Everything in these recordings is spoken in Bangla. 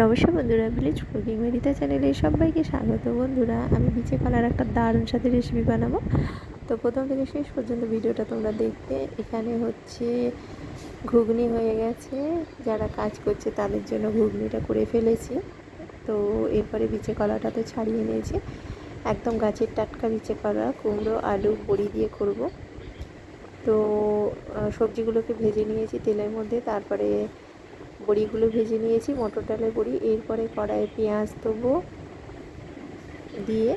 নমস্কার বন্ধুরা ভিলেজ কুকিং মেরিতা চ্যানেলে সবাইকে স্বাগত। বন্ধুরা, আমি বিচে কলার একটা দারুণ সাথে রেসিপি বানাবো। তো প্রথম থেকে শেষ পর্যন্ত ভিডিওটা তোমরা দেখবে এখানে হচ্ছে ঘুগনি হয়ে গেছে। যারা কাজ করছে তাদের জন্য ঘুগনিটা করে ফেলেছি। তো এরপরে বিচে কলাটা তো ছাড়িয়ে নিয়েছি। একদম গাছের টাটকা বিচে কলা, কুমড়ো, আলু, বড়ি দিয়ে করব। তো সবজিগুলোকে ভেজে নিয়েছি তেলের মধ্যে। তারপরে বড়িগুলো ভেজে নিয়েছি, মটর ডালের বড়ি, এরপরে কড়াইয়ে পেঁয়াজ দেবো, দিয়ে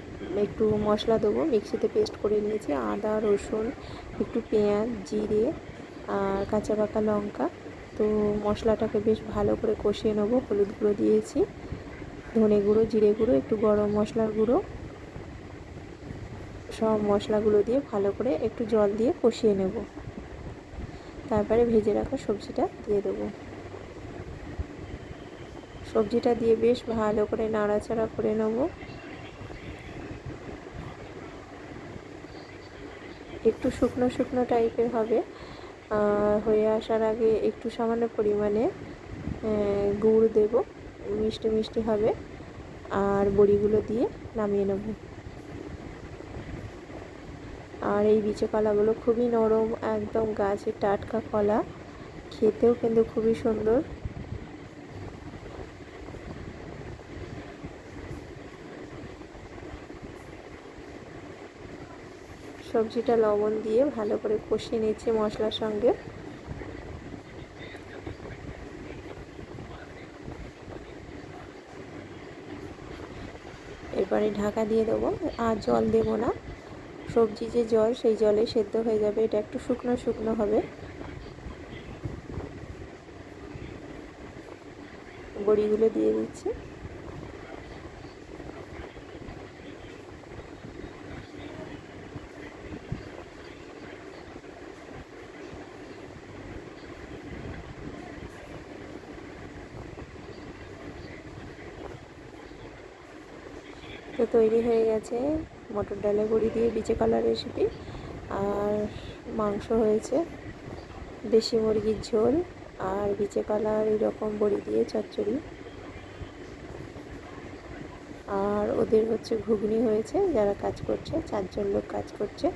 একটু মশলা দেবো, মিক্সিতে পেস্ট করে নিয়েছি, আদা, রসুন, একটু পেঁয়াজ, জিরে আর কাঁচা পাকা লঙ্কা। তো মশলাটাকে বেশ ভালো করে কষিয়ে নেব, হলুদ গুঁড়ো দিয়েছি, ধনে গুঁড়ো, জিরে গুঁড়ো, একটু গরম মশলার গুঁড়ো। সব মশলাগুলো দিয়ে ভালো করে একটু জল দিয়ে কষিয়ে নেব। তারপরে ভেজে রাখা সবজিটা দিয়ে দেবো। সবজিটা দিয়ে বেশ ভালো করে নাড়াচাড়া করে নেব। একটু শুকনো শুকনো টাইপের হবে। হয়ে আসার আগে একটু সামান্য পরিমাণে গুড় দেব। মিষ্টি মিষ্টি হবে। আর বড়িগুলো দিয়ে নামিয়ে নেব। আর এই বিচে কলাগুলো খুবই নরম, একদম গাছের টাটকা কলা। খেতেও কিন্তু খুবই সুন্দর। সবজিটা লবণ দিয়ে ভালো করে কষিয়ে নিচ্ছি মশলার সঙ্গে। এরপরে ঢাকা দিয়ে দেবো। আর জল দেবো না। সবজি যে জল, সেই জলে সেদ্ধ হয়ে যাবে। এটা একটু শুকনো শুকনো হবে। বড়িগুলো দিয়ে দিচ্ছি। তো তৈরি হয়ে গেছে। মটর ডালে বড়ি দিয়ে বিচে কলার রেসিপি আর মাংস হয়েছে দেশি মুরগির ঝোল আর বিচে কলার এরকম বড়ি দিয়ে চচ্চড়ি। আর ওদের হচ্ছে ঘুগনি হয়েছে যারা কাজ করছে চারজন লোক কাজ করছে।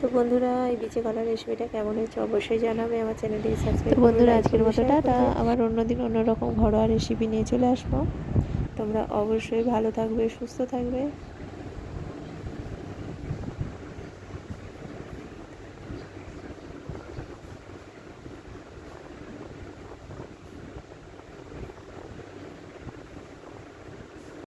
তো বন্ধুরা এই বিচে কলার রেসিপিটা কেমন হয়েছে অবশ্যই জানাবে আমার চ্যানেলটি সাবস্ক্রাইব বন্ধুরা আজকের মতো টাটা আবার অন্যদিন অন্যরকম ঘরোয়া রেসিপি নিয়ে চলে আসব। তোমরা অবশ্যই ভালো থাকবে সুস্থ থাকবে।